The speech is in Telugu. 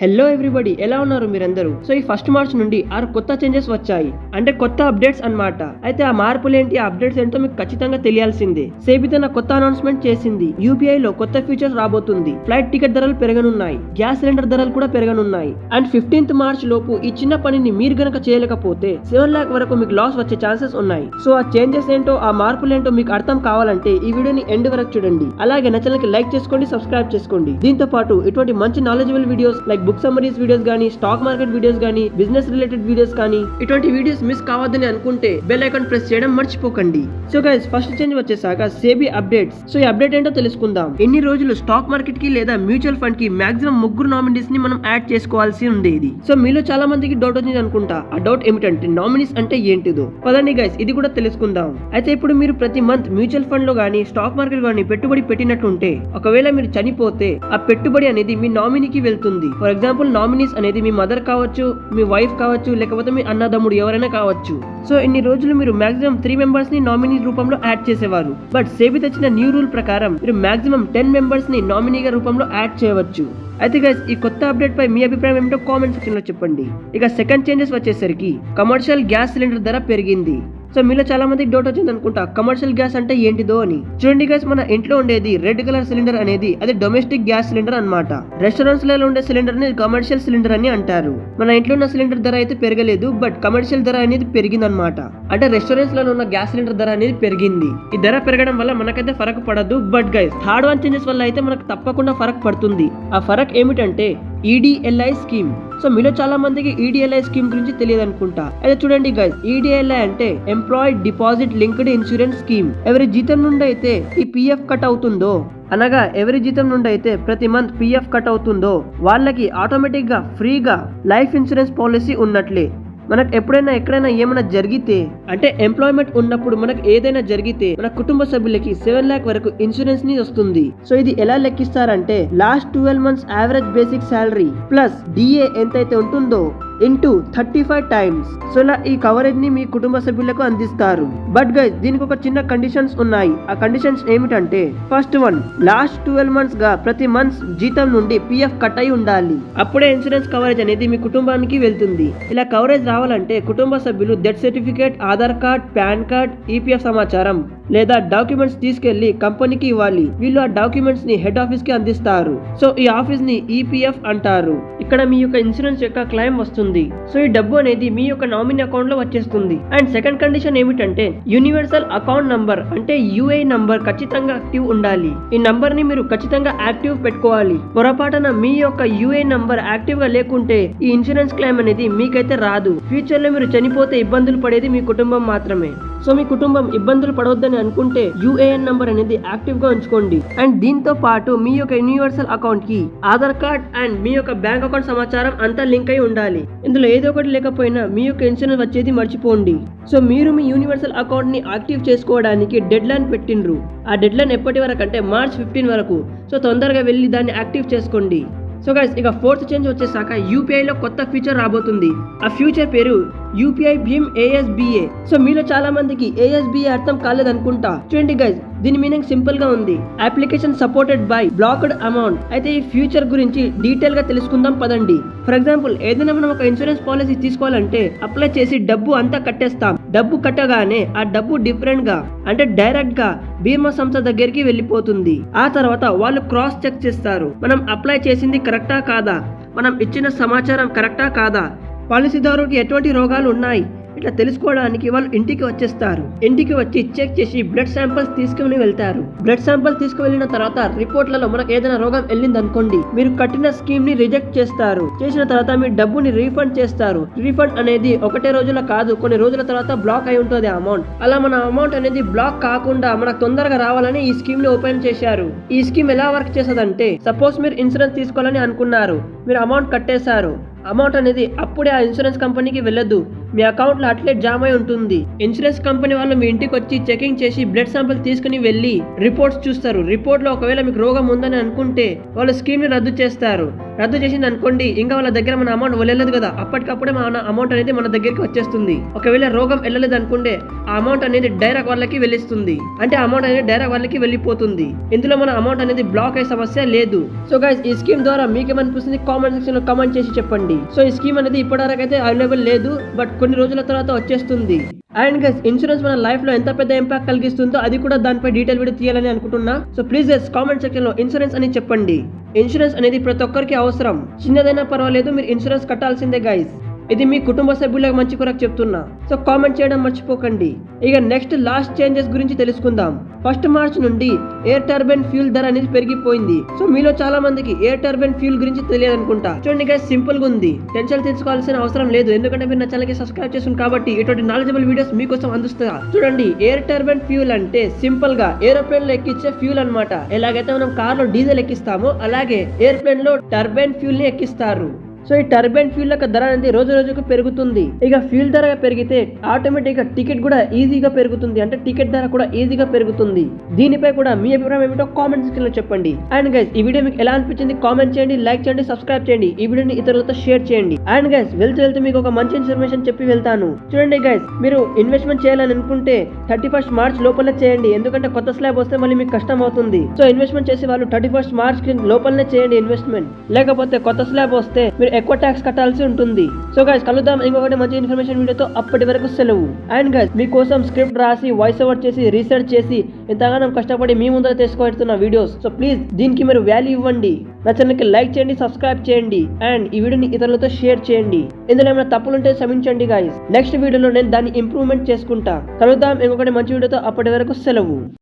హలో ఎవ్రీబడి ఎలా ఉన్నారు మీరందరూ? సో ఈ ఫస్ట్ మార్చ్ నుండి ఆరు కొత్త చేంజెస్ వచ్చాయి. అంటే కొత్త అప్డేట్స్ అన్నమాట. అయితే ఆ మార్పులు ఏంటి ఆ అప్డేట్స్ ఏంటో మీకు ఖచ్చితంగా తెలియాల్సిందే. సేబి తన కొత్త అనౌన్స్మెంట్ చేసింది. యూపీఐ లో కొత్త ఫీచర్స్ రాబోతుంది. ఫ్లైట్ టికెట్ ధరలు పెరగనున్నాయి. గ్యాస్ సిలిండర్ ధరలు కూడా పెరగనున్నాయి. అండ్ ఫిఫ్టీన్త్ మార్చ్ లోపు ఈ చిన్న పనిని మీరు గనక చేయలేకపోతే సెవెన్ లాక్ వరకు మీకు లాస్ వచ్చే ఛాన్సెస్ ఉన్నాయి. సో ఆ చేంజెస్ ఏంటో ఆ మార్పులు ఏంటో మీకు అర్థం కావాలంటే ఈ వీడియోని ఎండ్ వరకు చూడండి. అలాగే నచ్చలకి లైక్ చేసుకోండి సబ్స్క్రైబ్ చేసుకోండి. దీంతో పాటు ఇటువంటి మంచి knowledgeable videos like book summaries videos కానీ స్టాక్ మార్కెట్ వీడియోస్ కానీ బిజినెస్ రిలేటెడ్ వీడియోస్ కానీ ఇటువంటి వీడియోస్ మిస్ కావద్దని అనుకుంటే బెల్ ఐకాన్ ప్రెస్ చేయడం మర్చిపోకండి. సో గైస్ ఫస్ట్ చేంజ్ వచ్చేసాక సేబీ అప్డేట్స్. సో ఈ అప్డేట్ ఏంటో తెలుసుకుందాం. ఎన్ని రోజులు స్టాక్ మార్కెట్కి లేదా మ్యూచువల్ ఫండ్కి మాక్సిమం ముగ్గురు నామినీస్ని మనం యాడ్ చేసుకోవాల్సి ఉండేది. సో మీలో చాలా మందికి డౌట్ వచ్చింది అనుకుంటా. ఆ డౌట్ ఏమిటంటే నామినీస్ అంటే ఏంటిదో. పదండి గైస్ ఇది కూడా తెలుసుకుందాం. అయితే ఇప్పుడు మీరు ప్రతి మంత్ మ్యూచువల్ ఫండ్లో గానీ స్టాక్ మార్కెట్ గానీ పెట్టుబడి పెట్టినట్టుంటే ఒకవేళ మీరు చనిపోతే ఆ పెట్టుబడి అనేది మీ నామినీకి వెళ్తుంది. ఫర్ ఎగ్జాంపుల్ నామినీస్ అనేది మీ మదర్ కావచ్చు మీ వైఫ్ కావచ్చు లేకపోతే మీ అన్నదమ్ముడు ఎవరైనా కావచ్చు. సో ఇన్ని రోజులు మీరు మాక్సిమం త్రీ మెంబర్స్ని నామినీ రూపంలో యాడ్ చేసేవారు. బట్ సేబి తెచ్చిన న్యూ రూల్ ప్రకారం మీరు మాక్సిమం టెన్ మెంబర్స్ని నామినీగా రూపంలో యాడ్ చేయవచ్చు. అయితే గైస్ ఈ కొత్త అప్డేట్ పై మీ అభిప్రాయం ఏమిటో కామెంట్ సెక్షన్లో చెప్పండి. ఇక సెకండ్ చేంజెస్ వచ్చేసరికి కమర్షియల్ గ్యాస్ సిలిండర్ ధర పెరిగింది. సో మీలో చాలా మందికి డౌట్ వచ్చింది అనుకుంటా. కమర్షియల్ గ్యాస్ అంటే ఏంటిదో అని. చూడండి గ్యాస్ మన ఇంట్లో ఉండేది రెడ్ కలర్ సిలిండర్ అనేది అది డొమెస్టిక్ గ్యాస్ సిలిండర్ అన్నమాట. రెస్టారెంట్స్లలో ఉండే సిలిండర్ని కమర్షియల్ సిలిండర్ అని అంటారు. మన ఇంట్లో ఉన్న సిలిండర్ ధర అయితే పెరగలేదు బట్ కమర్షియల్ ధర అనేది పెరిగింది అనమాట అంటే రెస్టారెంట్స్లలో ఉన్న గ్యాస్ సిలిండర్ ధర అనేది పెరిగింది. ఈ ధర పెరగడం వల్ల మనకైతే ఫరక్ పడదు but guys third one changes వల్ల అయితే మనకు తప్పకుండా ఫరక్ పడుతుంది. ఆ ఫరక్ ఏమిటంటే ఈడిఎల్ఐ స్కీమ్ సో మీలో చాలా మందికి ఈడిఎల్ఐ స్కీమ్ గురించి తెలియదు అనుకుంటా. అయితే చూడండి గైస్ ఈడిఎల్ఐ అంటే employed deposit linked insurance scheme ఎవరి జీతం నుండి అయితే ఈ పిఎఫ్ కట్ అవుతుందో అనగా ఎవరి జీతం నుండి అయితే ప్రతి మంత్ పిఎఫ్ కట్ అవుతుందో వాళ్ళకి ఆటోమేటిక్గా ఫ్రీగా లైఫ్ ఇన్సూరెన్స్ పాలసీ ఉన్నట్లే. మనకు ఎప్పుడైనా ఎక్కడైనా ఏమైనా జరిగితే అంటే ఎంప్లాయ్మెంట్ ఉన్నప్పుడు మనకు ఏదైనా జరిగితే మన కుటుంబ సభ్యులకి సెవెన్ లాక్ వరకు ఇన్సూరెన్స్ని వస్తుంది. సో ఇది ఎలా లెక్కిస్తారంటే last twelve months average basic salary plus DA ఎంతైతే ఉంటుందో into thirty five times so ఇలా ఈ కవరేజ్ని మీ కుటుంబ సభ్యులకు అందిస్తారు. బట్ గైస్ దీనికి ఒక చిన్న కండిషన్స్ ఉన్నాయి. ఆ కండిషన్స్ ఏమిటంటే ఫస్ట్ వన్ లాస్ట్ ట్వెల్వ్ మంత్స్గా ప్రతి మంత్స్ జీతం నుండి పిఎఫ్ కట్ అయి ఉండాలి. అప్పుడే ఇన్సూరెన్స్ కవరేజ్ అనేది మీ కుటుంబానికి వెళ్తుంది. ఇలా కవరేజ్ రావాలంటే కుటుంబ సభ్యులు death certificate Aadhaar card PAN card EPF సమాచారం లేదా డాక్యుమెంట్స్ తీసుకెళ్ళి కంపెనీకి ఇవ్వాలి. వీళ్ళు ఆ డాక్యుమెంట్స్ని హెడ్ ఆఫీస్కి అందిస్తారు. సో ఈ ఆఫీస్ని ఈపీఎఫ్ అంటారు. ఇక్కడ మీ యొక్క ఇన్సూరెన్స్ యొక్క క్లెయిమ్ వస్తుంది. సో ఈ డబ్బు అనేది మీ యొక్క నామినీ అకౌంట్లో వచ్చేస్తుంది. అండ్ సెకండ్ కండిషన్ ఏమిటంటే యూనివర్సల్ అకౌంట్ నంబర్ అంటే యుఐ నంబర్ ఖచ్చితంగా యాక్టివ్ ఉండాలి. ఈ నంబర్ని మీరు ఖచ్చితంగా యాక్టివ్ పెట్టుకోవాలి. పొరపాటున మీ యొక్క యుఐ నంబర్ యాక్టివ్గా లేకుంటే ఈ ఇన్సూరెన్స్ క్లెయిమ్ అనేది మీకైతే రాదు. ఫ్యూచర్లో మీరు చనిపోతే ఇబ్బందులు పడేది మీ కుటుంబం మాత్రమే. సో మీ కుటుంబం ఇబ్బందులు పడవద్దని అనుకుంటే యుఏఎన్ నంబర్ అనేది యాక్టివ్గా ఉంచుకోండి. అండ్ దీంతో పాటు మీ యొక్క యూనివర్సల్ అకౌంట్కి ఆధార్ కార్డ్ అండ్ మీ యొక్క బ్యాంక్ అకౌంట్ సమాచారం అంతా లింక్ అయి ఉండాలి. ఇందులో ఏదో ఒకటి లేకపోయినా మీ యొక్క ఇన్సూరెన్స్ వచ్చేది మర్చిపోండి. సో మీరు మీ యూనివర్సల్ అకౌంట్ని యాక్టివ్ చేసుకోవడానికి డెడ్ లైన్ పెట్టిండ్రు. ఆ డెడ్ లైన్ ఎప్పటి వరకు అంటే మార్చ్ ఫిఫ్టీన్ వరకు. సో తొందరగా వెళ్ళి దాన్ని యాక్టివ్ చేసుకోండి. సో గైస్ ఇక ఫోర్త్ చేంజ్ వచ్చేసాక యూపీఐలో కొత్త ఫీచర్ రాబోతుంది. ఆ ఫ్యూచర్ పేరు యూపీఐ భీమ్ ఏఎస్బిఏ సో మీలో చాలా మందికి ఏఎస్బిఏ అర్థం కాలేదనుకుంటా. చూడండి గైజ్ దీని మీనింగ్ సింపుల్గా ఉంది. Application supported by blocked amount అయితే ఈ ఫ్యూచర్ గురించి డీటెయిల్గా తెలుసుకుందాం పదండి. ఫర్ ఎగ్జాంపుల్ ఏదైనా మనం ఒక ఇన్సూరెన్స్ పాలసీ తీసుకోవాలంటే అప్లై చేసి డబ్బు అంతా కట్టేస్తాం. డబ్బు కట్టగానే ఆ డబ్బు డిఫరెంట్గా అంటే డైరెక్ట్గా బీమా సంస్థ దగ్గరికి వెళ్ళిపోతుంది. ఆ తర్వాత వాళ్ళు క్రాస్ చెక్ చేస్తారు. మనం అప్లై చేసింది కరెక్టా కాదా? మనం ఇచ్చిన సమాచారం కరెక్టా కాదా? పాలసీదారుడికి ఎటువంటి రోగాలు ఉన్నాయి? ఇట్లా తెలుసుకోవడానికి వాళ్ళు ఇంటికి వచ్చేస్తారు. ఇంటికి వచ్చి చెక్ చేసి బ్లడ్ శాంపిల్స్ తీసుకుని వెళ్తారు. బ్లడ్ శాంపిల్ తీసుకువెళ్ళిన తర్వాత రిపోర్ట్లలో మనకు ఏదైనా రోగం వెళ్ళింది అనుకోండి మీరు కట్టిన స్కీమ్ని రిజెక్ట్ చేస్తారు. చేసిన తర్వాత మీ డబ్బుని రీఫండ్ చేస్తారు. రీఫండ్ అనేది ఒకటే రోజుల కాదు కొన్ని రోజుల తర్వాత బ్లాక్ అయి ఉంటుంది అమౌంట్. అలా మన అమౌంట్ అనేది బ్లాక్ కాకుండా మనకు తొందరగా రావాలని ఈ స్కీమ్ని ఓపెన్ చేశారు. ఈ స్కీమ్ ఎలా వర్క్ చేసేదంటే సపోజ్ మీరు ఇన్సూరెన్స్ తీసుకోవాలని అనుకున్నారు మీరు అమౌంట్ కట్టేశారు. అమౌంట్ అనేది అప్పుడే ఆ ఇన్సూరెన్స్ కంపెనీకి వెళ్ళదు మీ అకౌంట్లో అట్లే జామ్ అయి ఉంటుంది. ఇన్సూరెన్స్ కంపెనీ వాళ్ళు మీ ఇంటికి వచ్చి చెకింగ్ చేసి బ్లడ్ శాంపిల్ తీసుకుని వెళ్ళి రిపోర్ట్స్ చూస్తారు. రిపోర్ట్లో ఒకవేళ మీకు రోగం ఉందని అనుకుంటే వాళ్ళు స్కీమ్ని రద్దు చేస్తారు. రద్దు చేసింది అనుకోండి ఇంకా వాళ్ళ దగ్గర మన అమౌంట్ వెళ్ళలేదు కదా. అప్పటికప్పుడే మన అమౌంట్ అనేది మన దగ్గరికి వచ్చేస్తుంది. ఒకవేళ రోగం వెళ్ళలేదు అనుకుంటే ఆ అమౌంట్ అనేది డైరెక్ట్ వాళ్ళకి వెళ్ళిస్తుంది. అంటే అమౌంట్ అనేది డైరెక్ట్ వాళ్ళకి వెళ్ళిపోతుంది. ఇందులో మన అమౌంట్ అనేది బ్లాక్ అయ్యే సమస్య లేదు. సో గైస్ ఈ స్కీమ్ ద్వారా మీకేమనిపిస్తుంది కామెంట్ సెక్షన్లో కామెంట్ చేసి చెప్పండి. సో ఈ స్కీమ్ అనేది ఇప్పటివరకు అయితే అవైలబుల్ లేదు బట్ కొన్ని రోజుల తర్వాత వచ్చేస్తుంది. అండ్ గైస్ ఇన్సూరెన్స్ మన లైఫ్లో ఎంత పెద్ద ఇంపాక్ట్ కలిగిస్తుందో అది కూడా దానిపై డీటెయిల్ వీడియో తీయాలని అనుకుంటున్నా. సో ప్లీజ్ గైస్ కామెంట్ సెక్షన్లో ఇన్సూరెన్స్ అని చెప్పండి. ఇన్సూరెన్స్ అనేది ప్రతి ఒక్కరికి అవసరం. చిన్నదైనా పర్వాలేదు మీరు ఇన్సూరెన్స్ కట్టాల్సిందే గైస్ ఇది మీ కుటుంబ సభ్యులకు మంచి కొరకు చెప్తున్నా. సో కామెంట్ చేయడం మర్చిపోకండి. ఇక నెక్స్ట్ లాస్ట్ చేంజెస్ గురించి తెలుసుకుందాం. ఫస్ట్ మార్చ్ నుండి ఎయిర్ టర్బైన్ ఫ్యూల్ ధర అనేది పెరిగిపోయింది. సో మీలో చాలా మందికి ఎయిర్ టర్బైన్ ఫ్యూల్ గురించి తెలియదు అనుకుంటా చూడండి గైస్ సింపుల్గా ఉంది. టెన్షన్ తీసుకోవాల్సిన అవసరం లేదు. ఎందుకంటే మీరు నా ఛానల్కి సబ్స్క్రైబ్ చేస్తుంది కాబట్టి ఇటువంటి నాలెడ్జబుల్ వీడియోస్ మీకోసం అందిస్తా చూడండి ఎయిర్ టర్బైన్ ఫ్యూల్ అంటే సింపుల్గా ఏరోప్లేన్లో ఎక్కించే ఫ్యూల్ అనమాట ఎలాగైతే మనం కార్లో డీజిల్ ఎక్కిస్తామో అలాగే ఎయిర్ప్లేన్లో టర్బైన్ ఫ్యూల్ని ఎక్కిస్తారు. సో ఈ టర్బైన్ ఫ్యూల్ యొక్క ధర అనేది రోజు రోజుకు పెరుగుతుంది. ఇక ఫ్యూల్ ధర పెరిగితే ఆటోమేటిక్గా టికెట్ కూడా ఈజీగా పెరుగుతుంది. అంటే టికెట్ ధర కూడా ఈజీగా పెరుగుతుంది. దీనిపై కూడా మీ అభిప్రాయం ఏమిటో కామెంట్ స్క్రీన్లో చెప్పండి. అండ్ గైస్ ఈ వీడియో మీకు ఎలా అనిపించింది కామెంట్ చేయండి లైక్ చేయండి సబ్స్క్రైబ్ చేయండి. ఈ వీడియోని ఇతరులతో షేర్ చేయండి. అండ్ గైస్ వెళ్తూ వెళ్తూ మీకు ఒక మంచి ఇన్ఫర్మేషన్ చెప్పి వెళ్తాను. చూడండి గైస్ మీరు ఇన్వెస్ట్మెంట్ చేయాలని అనుకుంటే థర్టీ ఫస్ట్ మార్చ్ లోపలే చేయండి. ఎందుకంటే కొత్త స్లాబ్ వస్తే మళ్ళీ మీకు కష్టం అవుతుంది. సో ఇన్వెస్ట్మెంట్ చేసే వాళ్ళు థర్టీ ఫస్ట్ మార్చ్ లోపలనే చేయండి ఇన్వెస్ట్మెంట్ లేకపోతే కొత్త స్లాబ్ వస్తే మీరు ఎక్కువ ట్యాక్స్ కట్టాల్సి ఉంటుంది. సో గైస్ కలుద్దాం. ఇంకొకటి మంచి ఇన్ఫర్మేషన్ వీడియోతో అప్పటి వరకు సెలవు. అండ్ గైస్ మీకోసం స్క్రిప్ట్ రాసి వాయిస్ ఓవర్ చేసి రీసెర్చ్ చేసి ఇంతగానం కష్టపడి మీ ముందర తీసుకువెడుతున్న వీడియోస్ సో ప్లీజ్ దీనికి మీరు వాల్యూ ఇవ్వండి. నా ఛానల్కి లైక్ చేయండి సబ్స్క్రైబ్ చేయండి. అండ్ ఈ వీడియోని ఇతరులతో షేర్ చేయండి. ఇందులో ఏమైనా తప్పులుంటే క్షమించండి గాయస్ నెక్స్ట్ వీడియోలో నేను దాన్ని ఇంప్రూవ్మెంట్ చేసుకుంటా. కలుద్దాం. ఇంకొకటి మంచి వీడియోతో అప్పటి వరకు సెలవు.